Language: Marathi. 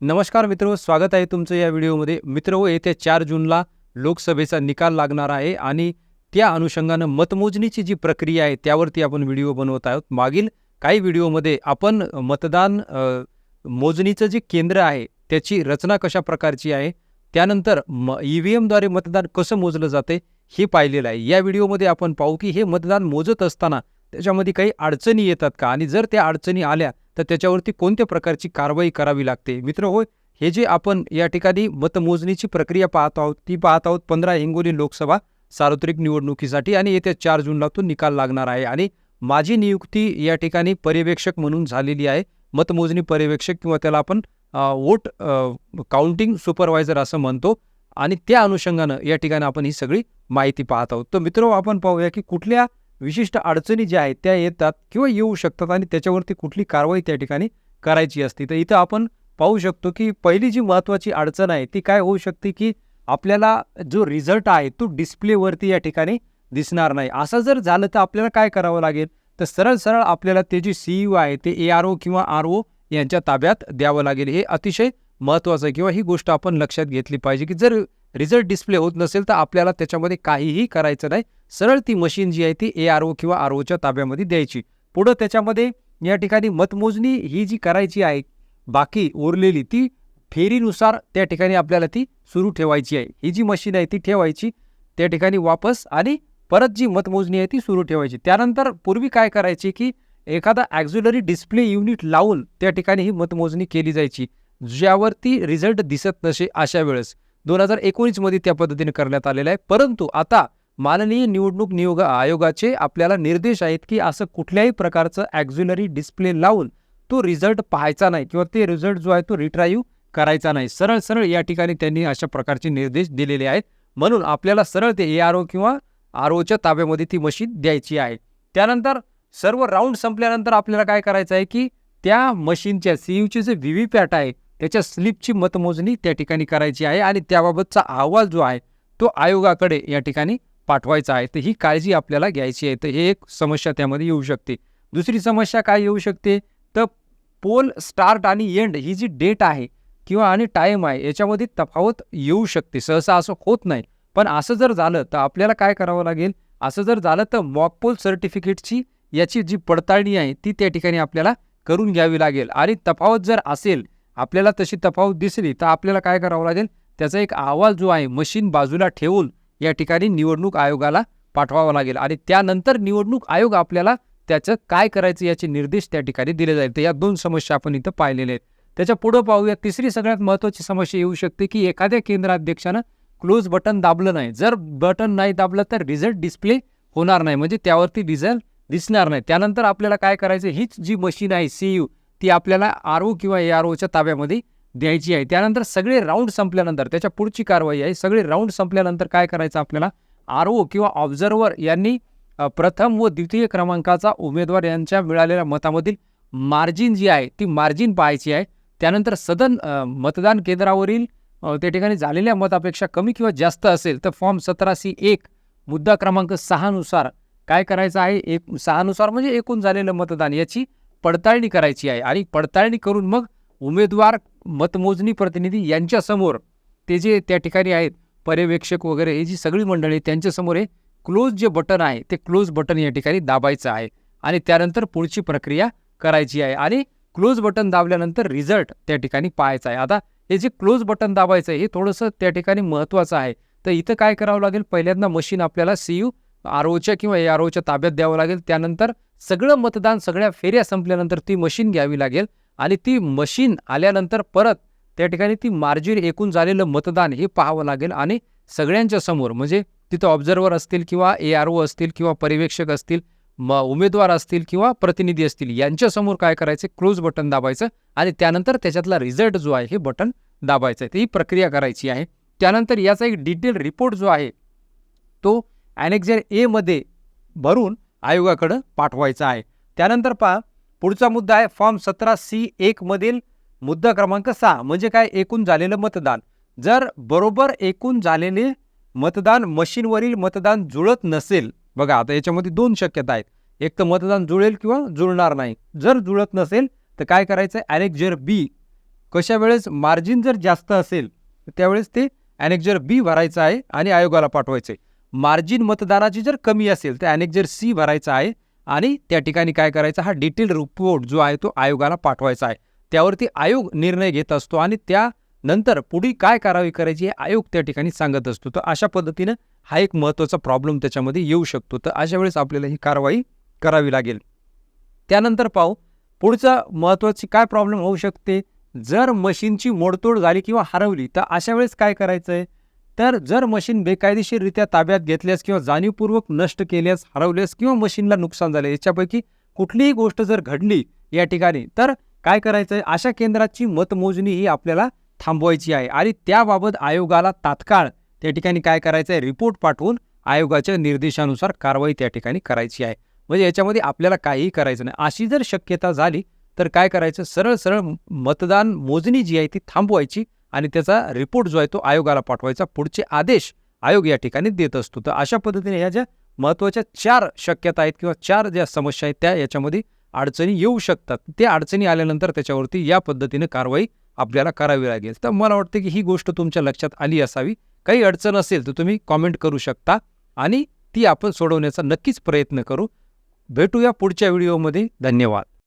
नमस्कार मित्र स्वागत आहे तुमचं या व्हिडिओमध्ये. मित्र येत्या चार जूनला लोकसभेचा निकाल लागणार आहे आणि त्या अनुषंगानं मतमोजणीची जी प्रक्रिया आहे त्यावरती आपण व्हिडिओ बनवत आहोत. मागील काही व्हिडिओमध्ये आपण मतदान मोजणीचं जे केंद्र आहे त्याची रचना कशा प्रकारची आहे त्यानंतर म ई व्ही एमद्वारे मतदान कसं मोजलं जाते हे पाहिलेलं आहे. या व्हिडिओमध्ये आपण पाहू की हे मतदान मोजत असताना त्याच्यामध्ये काही अडचणी येतात का? आणि जर त्या अडचणी आल्या तर त्याच्यावरती कोणत्या प्रकारची कारवाई करावी लागते? मित्र होय हे जे आपण या ठिकाणी मतमोजणीची प्रक्रिया पाहत आहोत ती पाहत आहोत पंधरा हिंगोली लोकसभा सार्वत्रिक निवडणुकीसाठी आणि येत्या चार जूनला तो निकाल लागणार आहे. आणि माझी नियुक्ती या ठिकाणी पर्यवेक्षक म्हणून झालेली आहे. मतमोजणी पर्यवेक्षक किंवा त्याला आपण वोट काउंटिंग सुपरवायझर असं म्हणतो. आणि त्या अनुषंगानं या ठिकाणी आपण ही सगळी माहिती पाहत आहोत. तर मित्र आपण पाहूया की कुठल्या विशिष्ट अडचणी ज्या आहेत त्या येतात किंवा येऊ शकतात आणि त्याच्यावरती कुठली कारवाई त्या ठिकाणी करायची असते. तर इथं आपण पाहू शकतो की पहिली जी महत्त्वाची अडचण आहे ती काय होऊ शकते की आपल्याला जो रिझल्ट आहे तो डिस्प्लेवरती या ठिकाणी दिसणार नाही. असं जर झालं तर आपल्याला काय करावं लागेल? तर सरळ सरळ आपल्याला ते जे सी यू आहे ते ए आर ओ किंवा आर ओ यांच्या ताब्यात द्यावं लागेल. हे अतिशय महत्त्वाचं आहे किंवा ही गोष्ट आपण लक्षात घेतली पाहिजे की जर रिझल्ट डिस्प्ले होत नसेल तर आपल्याला त्याच्यामध्ये काहीही करायचं नाही. सरळ ती मशीन जी आहे ती ए आर ओ किंवा आर ओच्या ताब्यामध्ये द्यायची. पुढं त्याच्यामध्ये या ठिकाणी मतमोजणी ही जी करायची आहे बाकी उरलेली ती फेरीनुसार त्या ठिकाणी आपल्याला ती सुरू ठेवायची आहे. ही जी मशीन आहे ती ठेवायची त्या ठिकाणी वापस आणि परत जी मतमोजणी आहे ती सुरू ठेवायची. त्यानंतर पूर्वी काय करायची की एखादा ॲक्झुलरी डिस्प्ले युनिट लावून त्या ठिकाणी ही मतमोजणी केली जायची ज्यावरती रिझल्ट दिसत नसे अशा वेळेस. दोन हजार एकोणीसमध्ये त्या पद्धतीने करण्यात आलेलं आहे. परंतु आता माननीय निवडणूक नियोग आयोगाचे आपल्याला निर्देश आहेत की असं कुठल्याही प्रकारचं ॲक्झुलरी डिस्प्ले लावून तो रिझल्ट पाहायचा नाही किंवा ते रिझल्ट जो आहे तो रिट्राईव्ह करायचा नाही. सरळ सरळ या ठिकाणी त्यांनी अशा प्रकारचे निर्देश दिलेले आहेत. म्हणून आपल्याला सरळ ते ए आर ओ किंवा आर ओच्या ताब्यामध्ये ती मशीन द्यायची आहे. त्यानंतर सर्व राऊंड संपल्यानंतर आपल्याला काय करायचं आहे की त्या मशीनच्या सी यूचे जे व्ही व्ही पॅट आहे त्याच्या स्लिपची मतमोजणी त्या ठिकाणी करायची आहे आणि त्याबाबतचा अहवाल जो आहे तो आयोगाकडे या ठिकाणी पाठवायचा आहे. तर ही काळजी आपल्याला घ्यायची आहे. तर हे एक समस्या त्यामध्ये येऊ शकते. दुसरी समस्या काय येऊ शकते? तर पोल स्टार्ट आणि एंड ही जी डेट आहे किंवा आणि टाईम आहे याच्यामध्ये तफावत येऊ शकते. सहसा असं होत नाही. पण असं जर झालं तर आपल्याला काय करावं लागेल? असं जर झालं तर मॉकपोल सर्टिफिकेटची याची जी पडताळणी आहे ती त्या ठिकाणी आपल्याला करून घ्यावी लागेल. आणि तफावत जर असेल आपल्याला तशी तफावत दिसली तर आपल्याला काय करावं लागेल? त्याचा एक अहवाल जो आहे मशीन बाजूला ठेवून या ठिकाणी निवडणूक आयोगाला पाठवावा लागेल. आणि त्यानंतर निवडणूक आयोग आपल्याला त्याचं काय करायचं याचे निर्देश त्या ठिकाणी दिले जाईल. तर या दोन समस्या आपण इथं पाहिलेल्या आहेत. त्याच्या पुढं पाहूया. तिसरी सगळ्यात महत्त्वाची समस्या येऊ शकते की एखाद्या केंद्राध्यक्षानं क्लोज बटन दाबलं नाही. जर बटन नाही दाबलं तर रिझल्ट डिस्प्ले होणार नाही. म्हणजे त्यावरती रिझल्ट दिसणार नाही. त्यानंतर आपल्याला काय करायचं? हीच जी मशीन आहे सी यू ती आपल्याला आर ओ किंवा ए आर ओच्या ताब्यामध्ये द्यायची आहे. त्यानंतर सगळे राऊंड संपल्यानंतर त्याच्या पुढची कारवाई आहे. सगळे राऊंड संपल्यानंतर काय करायचं आपल्याला? आर ओ किंवा ऑब्झर्वर यांनी प्रथम व द्वितीय क्रमांकाचा उमेदवार यांच्या मिळालेल्या मतामधील मार्जिन जी आहे ती मार्जिन पाहायची आहे. त्यानंतर सदन मतदान केंद्रावरील त्या ठिकाणी झालेल्या मतापेक्षा कमी किंवा जास्त असेल तर फॉर्म सतरा सी एक मुद्दा क्रमांक सहानुसार काय करायचं आहे? एक सहानुसार म्हणजे एकूण झालेलं मतदान याची पडताळणी करायची आहे. आणि पडताळणी करून मग उमेदवार मतमोजणी प्रतिनिधी यांच्यासमोर ते जे त्या ठिकाणी आहेत पर्यवेक्षक वगैरे हे जी सगळी मंडळी त्यांच्यासमोर हे क्लोज जे बटन आहे ते क्लोज बटन या ठिकाणी दाबायचं आहे. आणि त्यानंतर पुढची प्रक्रिया करायची आहे. आणि क्लोज बटन दाबल्यानंतर रिझल्ट त्या ठिकाणी पाहायचा आहे. आता हे जे क्लोज बटन दाबायचं आहे हे थोडंसं त्या ठिकाणी महत्त्वाचं आहे. तर इथं काय करावं लागेल? पहिल्यांदा मशीन आपल्याला सी यू आर ओच्या किंवा ए आर ओच्या ताब्यात द्यावं लागेल. त्यानंतर सगळं मतदान सगळ्या फेऱ्या संपल्यानंतर ती मशीन घ्यावी लागेल आणि ती मशीन आल्यानंतर परत त्या ठिकाणी ती मार्जिन एकूण झालेलं मतदान हे पाहावं लागेल आणि सगळ्यांच्या समोर म्हणजे तिथं ऑब्झर्वर असतील किंवा ए आर ओ असतील किंवा पर्यवेक्षक असतील म उमेदवार असतील किंवा प्रतिनिधी असतील यांच्यासमोर काय करायचं? क्लोज बटन दाबायचं आणि त्यानंतर त्याच्यातला रिझल्ट जो आहे हे बटन दाबायचं आहे. ही प्रक्रिया करायची आहे. त्यानंतर याचा एक डिटेल रिपोर्ट जो आहे तो ॲनेक्झर एमध्ये भरून आयोगाकडं पाठवायचा आहे. त्यानंतर पहा पुढचा मुद्दा आहे फॉर्म सतरा सी एकमधील मुद्दा क्रमांक सहा म्हणजे काय? एकूण झालेलं मतदान. जर बरोबर एकूण झालेले मतदान मशीनवरील मतदान जुळत नसेल बघा आता याच्यामध्ये दोन शक्यता आहेत. एक तर मतदान जुळेल किंवा जुळणार नाही. जर जुळत नसेल तर काय करायचं ॲनेक्झर बी कशा वेळेस मार्जिन जर जास्त असेल तर त्यावेळेस ते ॲनेक्झर बी भरायचं आहे आणि आयोगाला पाठवायचं आहे मार्जिन मतदानाची जर कमी असेल तर ॲनेक्झर सी भरायचा आहे आणि त्या ठिकाणी काय करायचं? हा डिटेल रिपोर्ट जो आहे तो आयोगाला पाठवायचा आहे. त्यावरती आयोग निर्णय घेत असतो आणि त्यानंतर पुढे काय कारवाई करायची हे आयोग त्या ठिकाणी सांगत असतो. तर अशा पद्धतीनं हा एक महत्त्वाचा प्रॉब्लेम त्याच्यामध्ये येऊ शकतो. तर अशा वेळेस आपल्याला ही कारवाई करावी लागेल. त्यानंतर पाहू पुढचा महत्त्वाची काय प्रॉब्लेम होऊ शकते? जर मशीनची मोडतोड झाली किंवा हरवली तर अशा वेळेस काय करायचं आहे तर जर मशीन बेकायदेशीररित्या ताब्यात घेतल्यास किंवा जाणीवपूर्वक नष्ट केल्यास हरवल्यास किंवा मशीनला नुकसान झाले याच्यापैकी कुठलीही गोष्ट जर घडली या ठिकाणी तर काय करायचं आहे अशा केंद्राची मतमोजणी ही आपल्याला थांबवायची आहे आणि त्याबाबत आयोगाला तात्काळ त्या ठिकाणी काय करायचं आहे रिपोर्ट पाठवून आयोगाच्या निर्देशानुसार कारवाई त्या ठिकाणी करायची आहे. म्हणजे याच्यामध्ये आपल्याला काहीही करायचं नाही. अशी जर शक्यता झाली तर काय करायचं? सरळ सरळ मतदान मोजणी जी आहे ती थांबवायची. आणि त्याचा रिपोर्ट जो आहे तो आयोगाला पाठवायचा. पुढचे आदेश आयोग या ठिकाणी देत असतो. तर अशा पद्धतीने ह्या ज्या महत्त्वाच्या चार शक्यता आहेत किंवा चार ज्या समस्या आहेत त्या याच्यामध्ये अडचणी येऊ शकतात. त्या अडचणी आल्यानंतर त्याच्यावरती या पद्धतीने कारवाई आपल्याला करावी लागेल. तर मला वाटतं की ही गोष्ट तुमच्या लक्षात आली असावी. काही अडचण असेल तर तुम्ही कॉमेंट करू शकता आणि ती आपण सोडवण्याचा नक्कीच प्रयत्न करू. भेटूया पुढच्या व्हिडिओमध्ये धन्यवाद.